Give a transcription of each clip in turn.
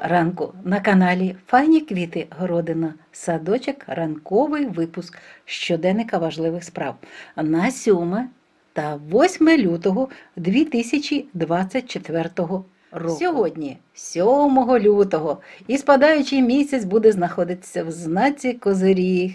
ранку на каналі Файні квіти Городина. Садочок, ранковий випуск щоденника важливих справ на 7 та 8 лютого 2024 року. Сьогодні, 7 лютого, і спадаючий місяць буде знаходитися в знаці Козиріг.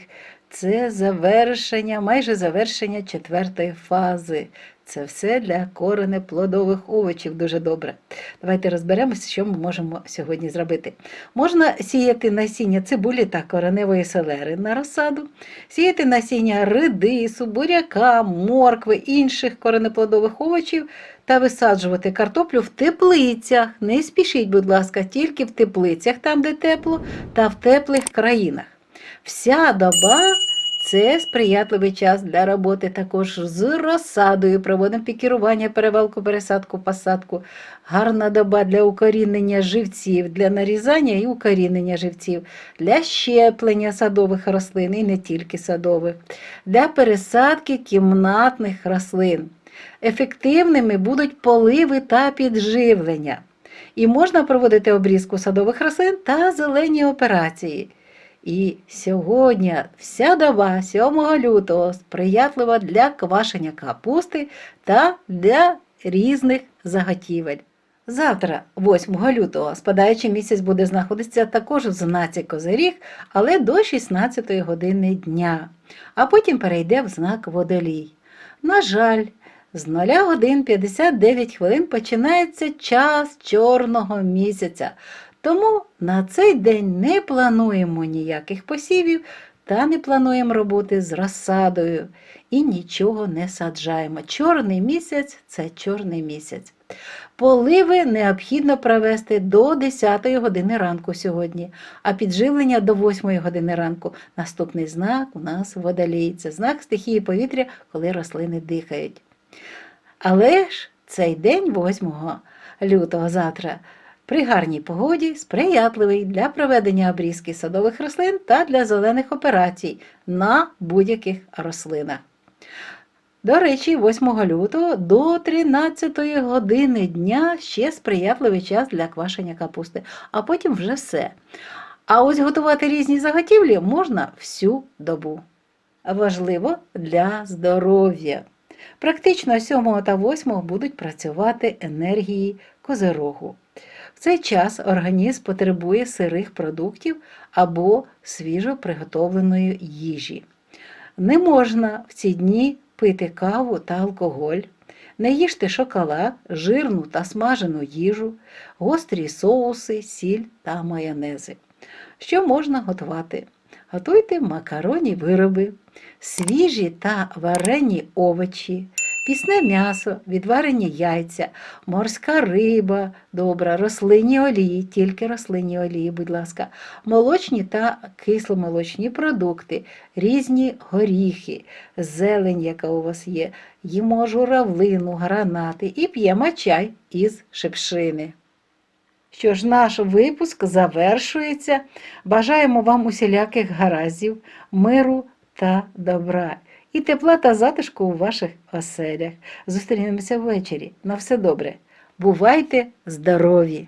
Це завершення, майже завершення четвертої фази. Це все для коренеплодових овочів дуже добре. Давайте розберемося, що ми можемо сьогодні зробити. Можна сіяти насіння цибулі та кореневої селери на розсаду, сіяти насіння редису, буряка, моркви, інших коренеплодових овочів та висаджувати картоплю в теплицях. Не спішіть, будь ласка, тільки в теплицях, там де тепло, та в теплих країнах. Вся доба це сприятливий час для роботи також з розсадою. Проводимо пікірування, перевалку, пересадку, посадку. Гарна доба для укорінення живців, для нарізання і укорінення живців, для щеплення садових рослин і не тільки садових, для пересадки кімнатних рослин. Ефективними будуть поливи та підживлення. І можна проводити обрізку садових рослин та зелені операції. І сьогодні вся доба 7 лютого сприятлива для квашення капусти та для різних заготівель. Завтра, 8 лютого, спадаючий місяць буде знаходитися також в знаці Козиріг, але до 16 години дня, а потім перейде в знак Водолій. На жаль, з 0 годин 59 хвилин починається час чорного місяця. Тому на цей день не плануємо ніяких посівів та не плануємо роботи з розсадою і нічого не саджаємо. Чорний місяць це чорний місяць. Поливи необхідно провести до 10 години ранку сьогодні, а підживлення до 8 години ранку. Наступний знак у нас водолій. Це знак стихії повітря, коли рослини дихають. Але ж цей день 8 лютого завтра при гарній погоді сприятливий для проведення обрізки садових рослин та для зелених операцій на будь-яких рослинах. До речі, 8 лютого до 13 години дня ще сприятливий час для квашення капусти, а потім вже все. А ось готувати різні заготівлі можна всю добу. Важливо для здоров'я. Практично 7 та 8 будуть працювати енергії козирогу. Цей час організм потребує сирих продуктів або свіжо приготовленої їжі. Не можна в ці дні пити каву та алкоголь, не їжте шоколад, жирну та смажену їжу, гострі соуси, сіль та майонези. Що можна готувати? Готуйте макаронні вироби, свіжі та варені овочі, пісне м'ясо, відварені яйця, морська риба, добра, рослинні олії, тільки рослинні олії, будь ласка, молочні та кисломолочні продукти, різні горіхи, зелень, яка у вас є, їмо журавлину, гранати і п'ємо чай із шипшини. Що ж, наш випуск завершується. Бажаємо вам усіляких гараздів, миру та добра і тепла та затишку у ваших оселях. Зустрінемося ввечері. На все добре. Бувайте здорові!